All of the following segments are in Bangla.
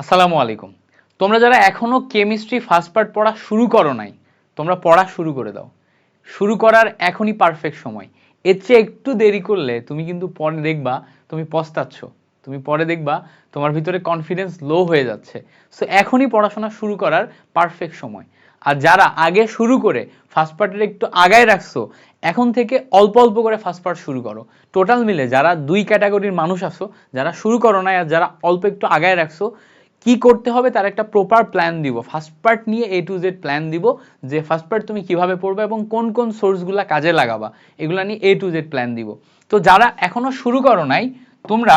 আসসালামু আলাইকুম। তোমরা যারা এখনও কেমিস্ট্রি ফার্স্ট পার্ট পড়া শুরু করো নাই, তোমরা পড়া শুরু করে দাও। শুরু করার এখনই পারফেক্ট সময়। এর চেয়ে একটু দেরি করলে তুমি কিন্তু পরে দেখবা, তুমি পস্তাচ্ছ। তুমি পরে দেখবা, তোমার ভিতরে কনফিডেন্স লো হয়ে যাচ্ছে। সো এখনই পড়াশোনা শুরু করার পারফেক্ট সময়। আর যারা আগে শুরু করে ফার্স্ট পার্টের একটু আগায় রাখছো, এখন থেকে অল্প অল্প করে ফার্স্ট পার্ট শুরু করো। টোটাল মিলে যারা দুই ক্যাটাগরির মানুষ আছো, যারা শুরু করো না আর যারা অল্প একটু আগায় রাখছো কি করতে হবে তার একটা প্রপার প্ল্যান দিব। ফার্স্ট পার্ট নিয়ে এ টু জেড প্ল্যান দিব যে ফার্স্ট পার্ট তুমি কীভাবে পড়বে এবং কোন কোন সোর্সগুলো কাজে লাগাবা, এগুলো নিয়ে এ টু জেড প্ল্যান দিব। তো যারা এখনও শুরু করো নাই, তোমরা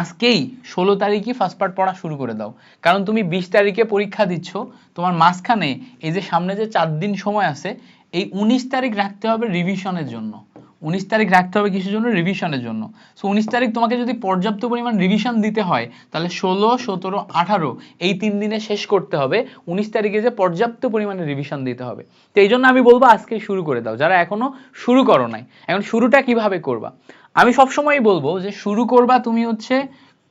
আজকেই ষোলো তারিখই ফার্স্ট পার্ট পড়া শুরু করে দাও। কারণ তুমি বিশ তারিখে পরীক্ষা দিচ্ছ, তোমার মাঝখানে এই যে সামনে যে চার দিন সময় আছে, এই উনিশ তারিখ রাখতে হবে রিভিশনের জন্য। উনিশ তারিখ রাখতে হবে কিসের জন্য? রিভিশনের জন্য। সো উনিশ তারিখ তোমাকে যদি পর্যাপ্ত পরিমাণ রিভিশন দিতে হয়, তাহলে ষোলো, সতেরো, আঠারো এই তিন দিনে শেষ করতে হবে। উনিশ তারিখে যে পর্যাপ্ত পরিমাণে রিভিশন দিতে হবে। তো এই জন্য আমি বলব আজকেই শুরু করে দাও। যারা এখনও শুরু করো নাই, এখন শুরুটা কীভাবে করবা? আমি সবসময়ই বলব যে শুরু করবা তুমি হচ্ছে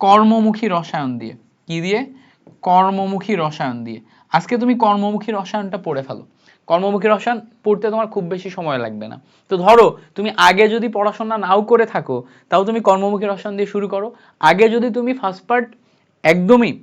কর্মমুখী রসায়ন দিয়ে। কি দিয়ে? কর্মমুখী রসায়ন দিয়ে। আজকে তুমি কর্মমুখী রসায়নটা পড়ে ফেলো। কর্মমুখী রসায়ন পড়তে তোমার খুব বেশি সময় লাগবে না। তো ধরো, তুমি আগে যদি পড়াশোনা নাও করে থাকো, তাও তুমি কর্মমুখী রসায়ন দিয়ে শুরু করো। আগে যদি তুমি ফার্স্ট পার্ট একদমই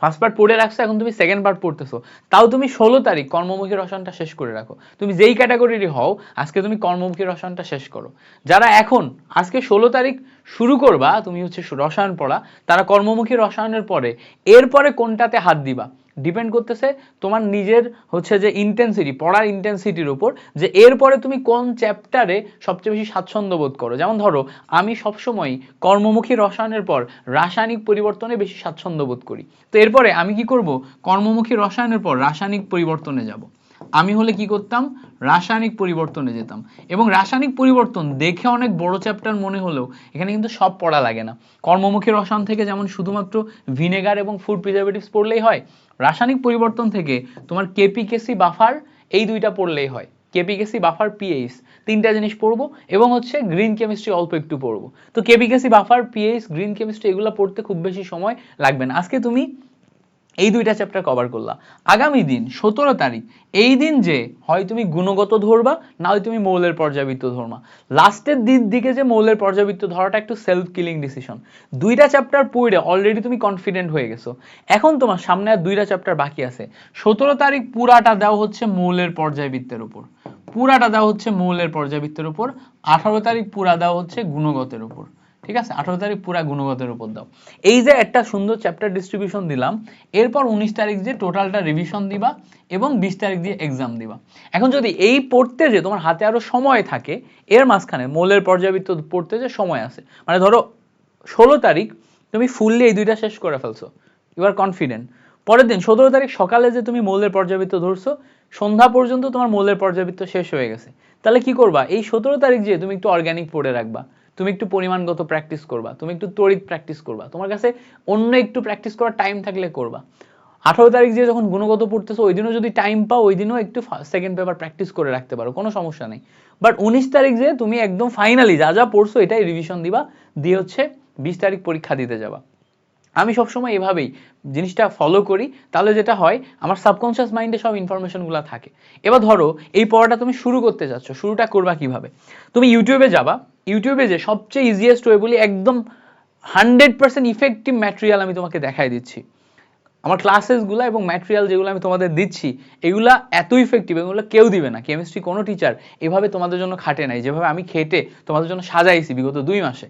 ফার্স্ট পার্ট পড়ে রাখছো, এখন তুমি সেকেন্ড পার্ট পড়তেছো, তাও তুমি ষোলো তারিখ কর্মমুখী রসায়নটা শেষ করে রাখো। তুমি যেই ক্যাটাগরিরই হও, আজকে তুমি কর্মমুখী রসায়নটা শেষ করো। যারা এখন, আজকে ষোলো তারিখ শুরু করবা, তুমি হচ্ছে রসায়ন পড়া, তারা কর্মমুখী রসায়নের পরে, এরপরে কোনটাতে হাত দিবা? ডিপেন্ড করতেছে তোমার নিজের হচ্ছে যে ইন্টেন্সিটি পড়ার ইন্টেন্সিটির উপর, যে এরপরে তুমি কোন চ্যাপ্টারে সবচেয়ে বেশি স্বাচ্ছন্দ্য বোধ করো? যেমন ধরো, আমি সবসময় কর্মমুখী রসায়নের পর রাসায়নিক পরিবর্তনে বেশি স্বাচ্ছন্দ্য বোধ করি। তো এরপরে আমি কি করব? কর্মমুখী রসায়নের পর রাসায়নিক পরিবর্তনে যাব। আমি হলে কি করতাম? রাসায়নিক পরিবর্তনে যেতাম। এবং রাসায়নিক পরিবর্তন দেখে অনেক বড় চ্যাপ্টার মনে হলেও এখানে কিন্তু সব পড়া লাগে না। কর্মমুখী রসায়ন থেকে যেমন শুধুমাত্র ভিনেগার এবং ফুড প্রিজারভেটিভস পড়লেই হয়, রাসায়নিক পরিবর্তন থেকে তোমার কেপিকেসি বাফার এই দুইটা পড়লেই হয়। কেপিকেসি বাফার পিএইচ তিনটা জিনিস পড়ব এবং হচ্ছে গ্রিন কেমিস্ট্রি অল্প একটু পড়ব। তো KPKC buffer pH green chemistry এগুলো পড়তে খুব বেশি সময় লাগবে না। আজকে তুমি এই দুইটা চ্যাপ্টার কভার করলা। আগামী দিন, সতেরো তারিখ, এই দিন যে হয় তুমি গুণগত ধরবা, না হয় তুমি মৌলের পর্যাবৃত্ত ধরবা। লাস্টের দিন দিকে যে মৌলের পর্যাবৃত্ত ধরাটা একটু সেলফ কিলিং ডিসিশন দুইটা চ্যাপ্টার পড়ে অলরেডি তুমি কনফিডেন্ট হয়ে গেছো। এখন তোমার সামনে আর দুইটা চ্যাপ্টার বাকি আছে। সতেরো তারিখ পুরাটা দেওয়া হচ্ছে মৌলের পর্যায়বৃত্তের উপর। পুরাটা দেওয়া হচ্ছে মৌলের পর্যাবৃত্তের উপর। আঠারো তারিখ পুরা দেওয়া হচ্ছে গুণগতের উপর। ঠিক আছে? আঠারো তারিখ পুরা গুণগতের উপর দাও। এই যে একটা সুন্দর চ্যাপ্টার ডিস্ট্রিবিউশন দিলাম, এরপর উনিশ তারিখ যে টোটালটা রিভিশন দিবা এবং বিশ তারিখ দিয়ে এক্সাম দিবা। এখন যদি এই পড়তে যে তোমার হাতে আরও সময় থাকে, এর মাঝখানে মৌলের পর্যাবৃত্ত পড়তে যে সময় আছে মানে ধরো ষোলো তারিখ তুমি ফুললি এই দুইটা শেষ করে ফেলছো ইউ আর কনফিডেন্ট পরের দিন সতেরো তারিখ সকালে যে তুমি মৌলের পর্যাবৃত্ত ধরছো, সন্ধ্যা পর্যন্ত তোমার মৌলের পর্যাবৃত্ত শেষ হয়ে গেছে। তাহলে কি করবা? এই সতেরো তারিখ যে তুমি একটু অর্গ্যানিক পড়ে রাখবা। তুমি একটু পরিমাণগত প্র্যাকটিস করবা, তুমি একটু তড়িৎ প্র্যাকটিস করবা, তোমার কাছে অন্য একটু প্র্যাকটিস করার টাইম থাকলে করবা। আঠারো তারিখ যে যখন গুণগত পড়তেছো, ওই দিনও যদি টাইম পাও, ওই দিনও একটু সেকেন্ড পেপার প্র্যাকটিস করে রাখতে পারো, কোনো সমস্যা নেই। বাট উনিশ তারিখ যে তুমি একদম ফাইনালি যা যা পড়ছো, এটাই রিভিশন দিবা, দিয়ে হচ্ছে বিশ তারিখ পরীক্ষা দিতে যাবা। আমি সবসময় এভাবেই জিনিসটা ফলো করি, তাহলে যেটা হয়, আমার সাবকনশিয়াস মাইন্ডে সব ইনফরমেশনগুলো থাকে। এবার ধরো, এই পড়াটা তুমি শুরু করতে চাচ্ছ শুরুটা করবা কীভাবে? তুমি ইউটিউবে যাবা ইউটিউবে যে সবচেয়ে ইজিয়েস্ট ওয়ে বলি, একদম হান্ড্রেড পার্সেন্ট ইফেক্টিভ ম্যাটেরিয়াল আমি তোমাকে দেখাই দিচ্ছি। আমার ক্লাসেসগুলো এবং ম্যাটেরিয়াল যেগুলো আমি তোমাদের দিচ্ছি, এগুলা এত ইফেক্টিভ এগুলো কেউ দিবে না। কেমিস্ট্রি কোনো টিচার এভাবে তোমাদের জন্য খাটে নাই। যেভাবে আমি খেটে তোমাদের জন্য সাজাইছি বিগত দুই মাসে।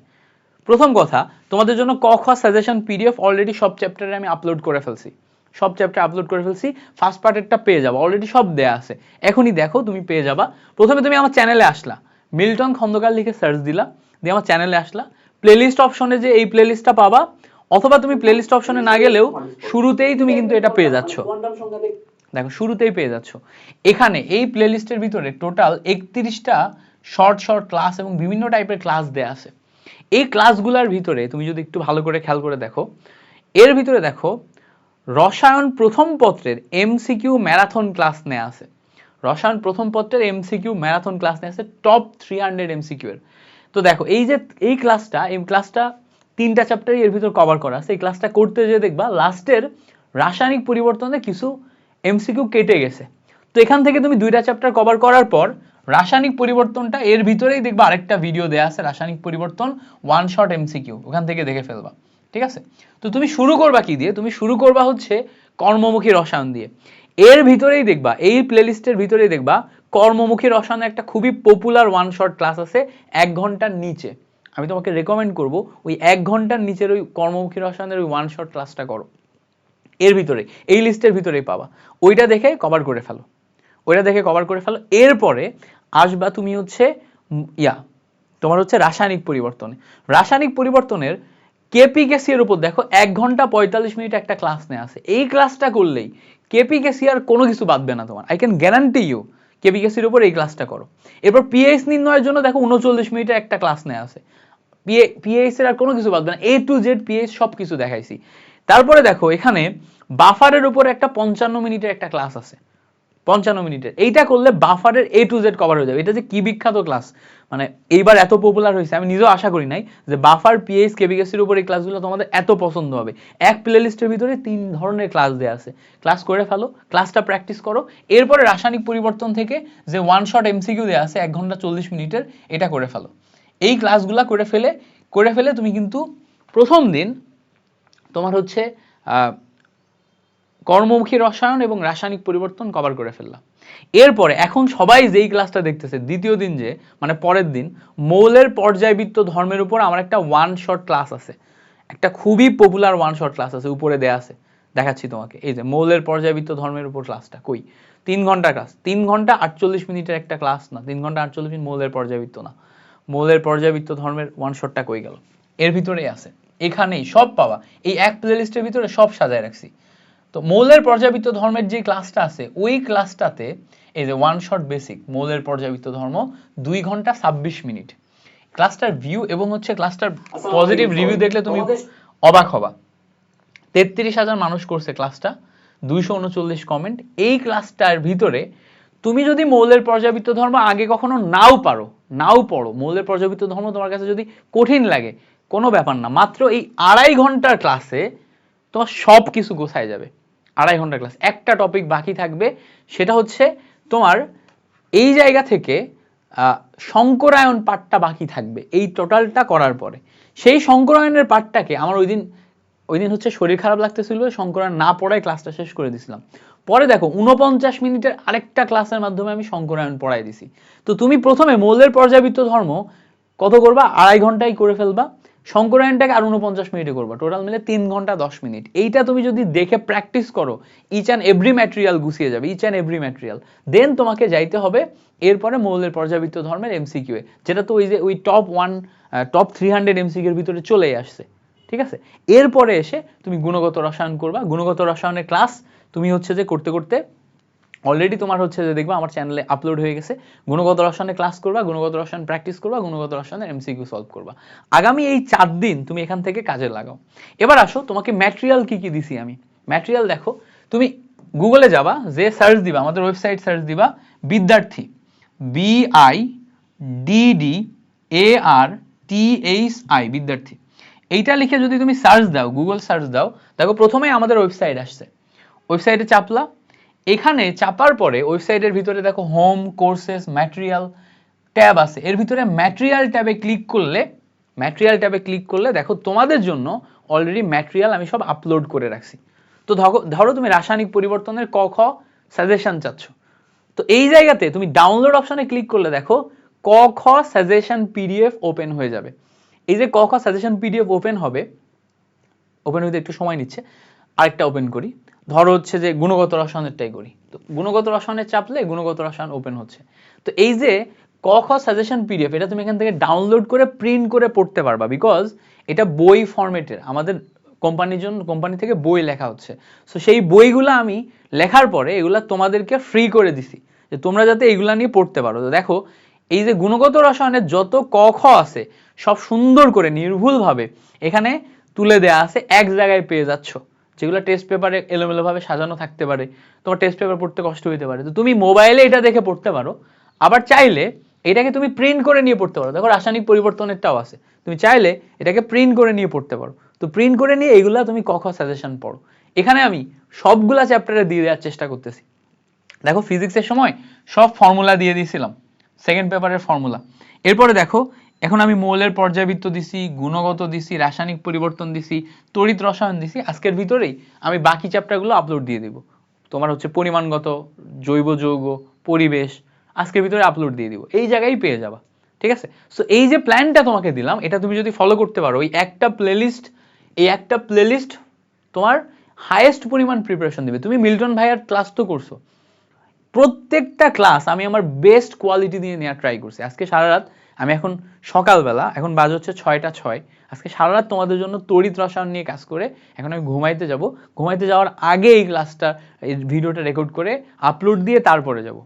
প্রথম কথা, তোমাদের জন্য ক খ সাজেশন পিডিএফ অলরেডি সব চ্যাপ্টারে আমি আপলোড করে ফেলছি। সব চ্যাপ্টার আপলোড করে ফেলছি ফার্স্ট পার্টেরটা পেয়ে যাব। অলরেডি সব দেয়া আছে। এখনই দেখো, তুমি পেয়ে যাবা। প্রথমে তুমি আমার চ্যানেলে আসলা। মিল্টন খন্দকার লিখে সার্চ দিলা, দিয়ে আমার চ্যানেলে আসলা। প্লেলিস্ট অপশনে যে এই প্লেলিস্টটা পাবা, অথবা তুমি প্লেলিস্ট অপশনে না গেলেও শুরুতেই তুমি কিন্তু এটা পেয়ে যাচ্ছ। দেখো, শুরুতেই পেয়ে যাচ্ছ। এখানে এই প্লেলিস্টের ভিতরে টোটাল একত্রিশটা শর্ট শর্ট ক্লাস এবং বিভিন্ন টাইপের ক্লাস দেয়া আছে। এই ক্লাসগুলোর ভিতরে তুমি যদি একটু ভালো করে খেয়াল করে দেখো, এর ভিতরে দেখো, রসায়ন প্রথম পত্রের এমসিকিউ ম্যারাথন ক্লাস নেওয়া আছে। রসায়ন প্রথম পত্রের এমসিকিউ ম্যারাথন ক্লাস নেওয়া আছে টপ থ্রি হান্ড্রেড এমসিকিউ এর। তো দেখো, এই যে, এই ক্লাসটা এই ক্লাসটা তিনটা চ্যাপ্টারই এর ভিতর কভার করা আছে। এই ক্লাসটা করতে যেয়ে দেখবা লাস্টের রাসায়নিক পরিবর্তনে কিছু এমসিকিউ কেটে গেছে। তো এখান থেকে তুমি দুইটা চ্যাপ্টার কভার করার পর, রাসায়নিক পরিবর্তনটা এর ভিতরেই দেখবা আরেকটা ভিডিও দেয়া আছে, রাসায়নিক পরিবর্তন ওয়ান শট এমসিকিউ ওখান থেকে দেখে ফেলবা। ঠিক আছে? তো তুমি শুরু করবা কি দিয়ে? তুমি শুরু করবা হচ্ছে কর্মমুখী রসায়ন দিয়ে। এর ভিতরেই দেখবা, এই প্লেলিস্টের ভিতরেই দেখবা, কর্মমুখী রসায়নের একটা খুবই পপুলার ওয়ান শট ক্লাস আছে, এক ঘণ্টার নিচে। আমি তোমাকে রেকমেন্ড করব, ওই এক ঘণ্টার নিচের ওই কর্মমুখী রসায়নের ওই ওয়ান শট ক্লাসটা করো। এর ভিতরে, এই লিস্টের ভিতরেই পাবা। ওইটা দেখে কভার করে ফেলো। ওইটা দেখে কভার করে ফেলো। এরপরে আসবা তুমি হচ্ছে ইয়া, তোমার হচ্ছে রাসায়নিক পরিবর্তনে। রাসায়নিক পরিবর্তনের কেপিকেসি এর উপর দেখো, এক ঘণ্টা পঁয়তাল্লিশ মিনিট একটা ক্লাস নেওয়া আছে। এই ক্লাসটা করলেই কেপিকেসি আর কোনো কিছু বাদবে না তোমার। আই ক্যান গ্যারান্টি ইউ কেপিকেসির উপর এই ক্লাসটা করো। এরপর পিএইচ নির্ণয়ের জন্য দেখো উনচল্লিশ মিনিটে একটা ক্লাস নেওয়া আছে। পিএইচ এর আর কোনো কিছু বাদবে না। এ টু জেড পিএইচ সব কিছু দেখাইছি। তারপরে দেখো, এখানে বাফারের উপর একটা পঞ্চান্ন মিনিটের একটা ক্লাস আছে। পঞ্চান্ন মিনিটের। এইটা করলে বাফারের এ টু জেড কভার হয়ে যাবে। এটা যে কি বিখ্যাত ক্লাস মানে এইবার এত পপুলার হয়েছে, আমি নিজেও আশা করি নাই যে বাফার পিএইচ কেবিকেসির উপর এই ক্লাসগুলো তোমাদের এত পছন্দ হবে। এক প্লেলিস্টের ভিতরে তিন ধরনের ক্লাস দেওয়া আছে। ক্লাস করে ফেলো ক্লাসটা প্র্যাকটিস করো। এরপরে রাসায়নিক পরিবর্তন থেকে যে ওয়ান শট এমসিকিউ দেওয়া আছে, এক ঘণ্টা চল্লিশ মিনিটের, এটা করে ফেলো। এই ক্লাসগুলা করে ফেলে করে ফেলে তুমি কিন্তু প্রথম দিন তোমার হচ্ছে কর্মমুখী রসায়ন এবং রাসায়নিক পরিবর্তন কভার করে ফেললাম। এরপরে এখন সবাই যেই ক্লাসটা দেখতেছে, দ্বিতীয় দিন যে মানে পরের দিন, মৌলের পর্যায়বৃত্ত ধর্মের উপর আমার একটা ওয়ান শট ক্লাস আছে। একটা খুবই পপুলার ওয়ান শট ক্লাস আছে, উপরে দেয়া আছে। দেখাচ্ছি তোমাকে। এই যে, মৌলের পর্যায়বৃত্ত ধর্মের উপর ক্লাসটা কই? তিন ঘণ্টা ক্লাস তিন ঘণ্টা আটচল্লিশ মিনিটের একটা ক্লাস না, তিন ঘণ্টা আটচল্লিশ মিনিট মৌলের পর্যায়বৃত্ত না। মৌলের পর্যায়বৃত্ত ধর্মের ওয়ান শটটা কই গেল? এর ভিতরেই আছে। এখানেই সব পাওয়া। এই এক প্লেলিস্টের ভিতরে সব সাজায় রাখছি। তো মৌলের পর্যাবৃত্ত ধর্মের যে ক্লাসটা আছে ওই ক্লাসটাতে এই যে ওয়ান শট বেসিক মৌলের পর্যাবৃত্ত ধর্ম দুই ঘণ্টা ছাব্বিশ মিনিট। ক্লাসটার ভিউ এবং হচ্ছে ক্লাসটার পজিটিভ রিভিউ দেখলে তুমি অবাক হবা। তেত্রিশ হাজার মানুষ করছে ক্লাসটা দুইশো উনচল্লিশ কমেন্ট এই ক্লাসটার ভিতরে তুমি যদি মৌলের পর্যাবৃত্ত ধর্ম আগে কখনো নাও পারো নাও পড়ো মৌলের পর্যাবৃত্ত ধর্ম তোমার কাছে যদি কঠিন লাগে কোনো ব্যাপার না। মাত্র এই আড়াই ঘণ্টার ক্লাসে তোমার সব কিছু গোছায় যাবে। আড়াই ঘণ্টার ক্লাস একটা টপিক বাকি থাকবে, সেটা হচ্ছে তোমার এই জায়গা থেকে শঙ্করায়ন পাঠটা বাকি থাকবে এই টোটালটা করার পরে। সেই শঙ্করায়নের পাঠটাকে আমার ওই দিন ওই দিন হচ্ছে শরীর খারাপ লাগতেছিল শঙ্করায়ণ না পড়ায় ক্লাসটা শেষ করে দিছিলাম। পরে দেখো উনপঞ্চাশ মিনিটের আরেকটা ক্লাসের মাধ্যমে আমি শঙ্করায়ণ পড়াই দিছি। তো তুমি প্রথমে মৌলের পর্যাবৃত্ত ধর্ম কত করবা? আড়াই ঘন্টায় করে ফেলবা। শঙ্করায়ণটাকে আর উনপঞ্চাশ মিনিটে করবা। টোটাল মিলে তিন ঘণ্টা দশ মিনিট। এইটা তুমি যদি দেখে প্র্যাকটিস করো ইচ অ্যান্ড এভরি ম্যাটেরিয়াল গুছিয়ে যাবে each and every material then তোমাকে যাইতে হবে এরপরে মৌলের পর্যাবৃত্ত ধর্মের এমসিকিউ এ, যেটা তো ওই যে ওই top one top three hundred এমসিকিউর ভিতরে চলেই আসছে। ঠিক আছে? এরপরে এসে তুমি গুণগত রসায়ন করবা। গুণগত রসায়নের ক্লাস তুমি হচ্ছে যে করতে করতে অলরেডি তোমার হচ্ছে যে দেখবা আমার চ্যানেলে আপলোড হয়ে গেছে। গুণগত রসায়নের ক্লাস করবা, গুণগত রসায়ন প্র্যাকটিস করবা, গুণগত রসায়নের এমসিকিউ সলভ করবা। আগামী এই চার দিন তুমি এখান থেকে কাজে লাগাও। এবার আসো, তোমাকে ম্যাটেরিয়াল কি কি দিছি আমি? ম্যাটেরিয়াল দেখো, তুমি গুগলে যাবা, যে সার্চ দিবা, আমাদের ওয়েবসাইট সার্চ দিবা, Vidyarthi B I D D A R T H I Vidyarthi. এইটা লিখে যদি তুমি সার্চ দাও গুগল সার্চ দাও, দেখো প্রথমেই আমাদের ওয়েবসাইট আসছে। ওয়েবসাইটে চাপলা এখানে চাপার পরে ওয়েবসাইটের ভিতরে দেখো হোম কোর্সেস ম্যাটেরিয়াল ট্যাব আছে। এর ভিতরে ম্যাটেরিয়াল ট্যাবে ক্লিক করলে ম্যাটেরিয়াল ট্যাবে ক্লিক করলে দেখো তোমাদের জন্য অলরেডি ম্যাটেরিয়াল আমি সব আপলোড করে রাখছি। তো ধরো তুমি রাসায়নিক পরিবর্তনের ক, খ সাজেশন চাচ্ছ। তো এই জায়গাতে তুমি ডাউনলোড অপশনে ক্লিক করলে দেখো ক, খ সাজেশন পিডিএফ ওপেন হয়ে যাবে। এই যে ক, খ সাজেশন পিডিএফ ওপেন হবে ওপেন হইতে একটু সময় নিচ্ছে, আরেকটা ওপেন করি। ধরো হচ্ছে যে গুণগত রসায়নেরটাই করি। তো গুণগত রসায়নের চাপলে গুণগত রসায়ন ওপেন হচ্ছে। তো এই যে ক, খ সাজেশন পিডিএফ এটা তুমি এখান থেকে ডাউনলোড করে প্রিন্ট করে পড়তে পারবা বিকজ এটা বই ফরম্যাটের আমাদের কোম্পানির জন্য কোম্পানি থেকে বই লেখা হচ্ছে। সো সেই বইগুলো আমি লেখার পরে এগুলা তোমাদেরকে ফ্রি করে দিছি। যে তোমরা যাতে এইগুলা নিয়ে পড়তে পারো। তো দেখো, এই যে গুণগত রসায়নের যত ক, খ আছে, সব সুন্দর করে নির্ভুলভাবে এখানে তুলে দেয়া আছে, এক জায়গায় পেয়ে যাচ্ছ। যেগুলো টেস্ট পেপারে এলোমেলোভাবে সাজানো থাকতে পারে, তোমার টেস্ট পেপার পড়তে কষ্ট হতে পারে। তো তুমি মোবাইলে এটা দেখে পড়তে পারো, আবার চাইলে এটাকে তুমি প্রিন্ট করে নিয়ে পড়তে পারো। দেখো রাসায়নিক পরিবর্তনেরটাও আছে। তুমি চাইলে এটাকে প্রিন্ট করে নিয়ে পড়তে পারো। তো প্রিন্ট করে নিয়ে এইগুলা তুমি ক খ সাজেশন পড়ো। এখানে আমি সবগুলা চ্যাপ্টারে দিয়ে দেওয়ার চেষ্টা করতেছি। দেখো ফিজিক্সের সময় সব ফর্মুলা দিয়ে দিয়েছিলাম। সেকেন্ড পেপারের ফর্মুলা এরপরে দেখো এখন আমি মৌলের পর্যাবৃত্ত দিছি, গুণগত দিছি, রাসায়নিক পরিবর্তন দিছি, তড়িৎ রসায়ন দিছি, আজকের ভিতরেই আমি বাকি চ্যাপ্টারগুলো আপলোড দিয়ে দিব। তোমার হচ্ছে পরিমাণগত, জৈব যৌগ, পরিবেশ, আজকের ভিতরে আপলোড দিয়ে দিব। এই জায়গায় পেয়ে যাবা, ঠিক আছে? সো এই যে প্ল্যানটা তোমাকে দিলাম, এটা তুমি যদি ফলো করতে পারো ওই একটা প্লেলিস্ট এই একটা প্লেলিস্ট তোমার হাইয়েস্ট পরিমাণ প্রিপারেশন দিবে। তুমি মিল্টন ভাইয়ার ক্লাস তো করছ। প্রত্যেকটা ক্লাস আমি আমার বেস্ট কোয়ালিটি দিয়ে নেওয়ার ট্রাই করছি। আজকে সারা রাত আমি এখন সকালবেলা, এখন বাজ হচ্ছে ছয়টা ছয়। আজকে সারা রাত তোমাদের জন্য তড়িৎ রসায়ন নিয়ে কাজ করে এখন আমি ঘুমাইতে যাব। ঘুমাইতে যাওয়ার আগে এই ক্লাসটা, এই ভিডিওটা রেকর্ড করে আপলোড দিয়ে তারপরে যাব।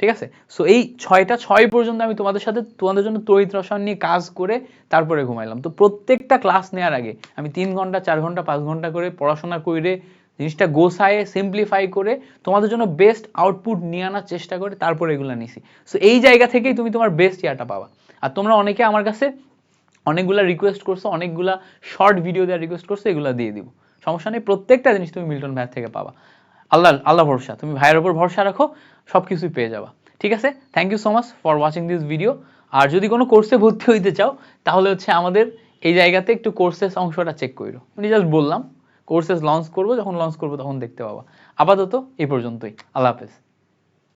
ঠিক আছে? সো এই ছয়টা ছয় পর্যন্ত আমি তোমাদের সাথে, তোমাদের জন্য তড়িৎ রসায়ন নিয়ে কাজ করে তারপরে ঘুমাইলাম। তো প্রত্যেকটা ক্লাস নেওয়ার আগে আমি তিন ঘণ্টা, চার ঘণ্টা, পাঁচ ঘণ্টা করে পড়াশোনা করে জিনিসটা গোছায়ে সিম্পলিফাই করে তোমাদের জন্য বেস্ট আউটপুট নিয়ে আনার চেষ্টা করে তারপরে এগুলো নিছি। সো এই জায়গা থেকেই তুমি তোমার বেস্ট ইয়ারটা পাবা। আর তোমরা অনেকে আমার কাছে অনেকগুলা রিকোয়েস্ট করছ, অনেকগুলা শর্ট ভিডিও দেওয়ার রিকোয়েস্ট করছ, এগুলো দিয়ে দিব। সমস্যা নেই, প্রত্যেকটা জিনিস তুমি মিল্টন ভাইয়ের থেকে পাবা। আল্লাহ আল্লাহ ভরসা, তুমি ভাইয়ের ওপর ভরসা রাখো সব কিছুই পেয়ে যাবা। ঠিক আছে? Thank you so much for watching this video আর যদি কোনো কোর্সে ভর্তি হইতে চাও, তাহলে হচ্ছে আমাদের এই জায়গাতে একটু কোর্সেস অংশটা চেক করো আমি জাস্ট বললাম কোর্সেস লঞ্চ করব, যখন লঞ্চ করব তখন দেখতে পাবা। আপাতত এই পর্যন্তই। আল্লাহ হাফেজ।